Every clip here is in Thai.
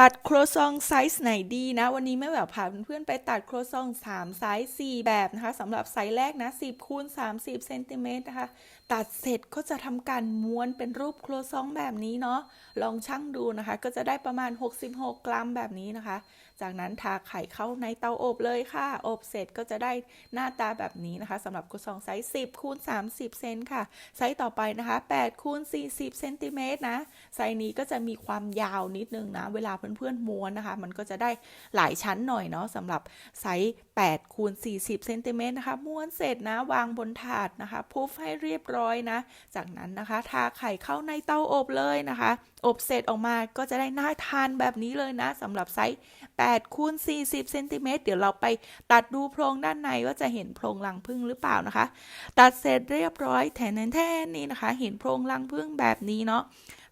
ตัดโครซองไซส์ไหนดีนะ วันนี้แม่แบบพาเพื่อนๆไปตัดโครซอง3ไซส์4แบบนะคะสำหรับไซส์แรกนะ 10คูณ30เซนติเมตรนะคะ ตัดเสร็จก็จะทำการม้วนเป็นรูปโครซองแบบนี้เนาะลองชั่งดูนะคะ ก็จะได้ประมาณ 66 กรัมแบบนี้นะคะ จากนั้นทาไข่เข้าในเตาอบเลยค่ะ อบเสร็จก็จะได้หน้าตาแบบนี้นะคะสำหรับโครซองไซส์10คูณ30เซนค่ะ ไซส์ต่อไปนะคะ8คูณ40เซนติเมตรนะไซส์นี้ก็จะมีความยาวนิดนึงนะเวลาเพื่อนๆม้วนนะคะ มันก็จะได้หลายชั้นหน่อยเนาะสำหรับไซส์8คูณ40เซนติเมตรนะคะม้วนเสร็จนะวางบนถาดนะคะพุฟให้เรียบร้อยนะ จากนั้นนะคะทาไข่เข้าในเตาอบเลยนะคะ อบเสร็จออกมาก็จะได้น่าทานแบบนี้เลยนะสำหรับไซส์8คูณ40เซนติเมตรเดี๋ยวเราไปตัดดูโพรงด้านในว่าจะเห็นโพรงรังผึ้งหรือเปล่านะคะ ตัดเสร็จเรียบร้อยแทนแทนนี่นะคะ เห็นโพรงรังผึ้งแบบนี้เนาะ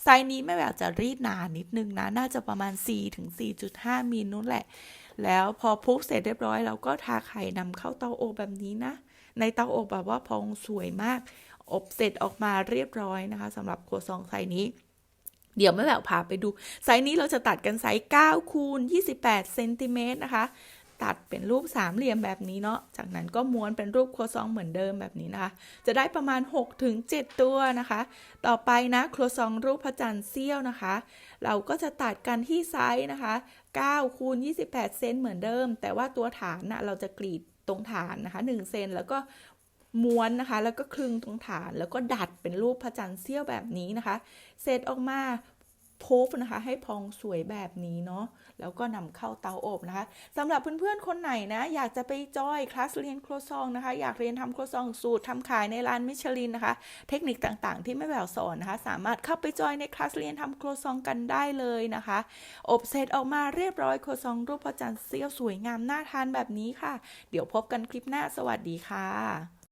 ไซส์นี้แม่แบบจะรีดหนานิดนึงนะ น่าจะประมาณ 4 ถึง 4.5มิลนู่นแหละ แล้วพอพุกเสร็จเรียบร้อยเราก็ทาไข่นำเข้าเตาอบแบบนี้นะ ในเตาอบแบบว่าพองสวยมาก อบเสร็จออกมาเรียบร้อยนะคะสำหรับครัวซองไซส์นี้เดี๋ยวแม่แบบพาไปดู ไซส์นี้เราจะตัดกันไซส์9คูณ28เซนติเมตรนะคะ ตัดเป็นรูปสามเหลี่ยมแบบนี้เนาะ จากนั้นก็ม้วนเป็นรูปครัวซองเหมือนเดิมแบบนี้นะคะ จะได้ประมาณ6ถึง7ตัวนะคะ ต่อไปนะครัวซองรูปพระจันทร์เสี้ยวนะคะ เราก็จะตัดกันที่ไซส์นะคะ9คูณ28 เซนเหมือนเดิม แต่ว่าตัวฐานนะเราจะกรีดตรงฐานนะคะ1เซนแล้วก็ม้วนนะคะ แล้วก็คลึงตรงฐานแล้วก็ดัดเป็นรูปพระจันทร์เสี้ยวแบบนี้นะคะ เสร็จออกมา พูฟนะคะ ให้พองสวยแบบนี้เนาะแล้วก็นำเข้าเตาอบนะคะสำหรับเพื่อนๆคนไหนนะ อยากจะไปจอยคลาสเรียนครัวซองนะคะ อยากเรียนทำครัวซองสูตรทำขายในร้านมิชลินนะคะ เทคนิคต่างๆ ที่แม่แววสอนนะคะ สามารถเข้าไปจอยในคลาสเรียนทำครัวซองกันได้เลยนะคะ อบเสร็จออกมาเรียบร้อยครัวซองรูปพระจันทร์เสี้ยวสวยงามน่าทานแบบนี้ค่ะ เดี๋ยวพบกันคลิปหน้าสวัสดีค่ะ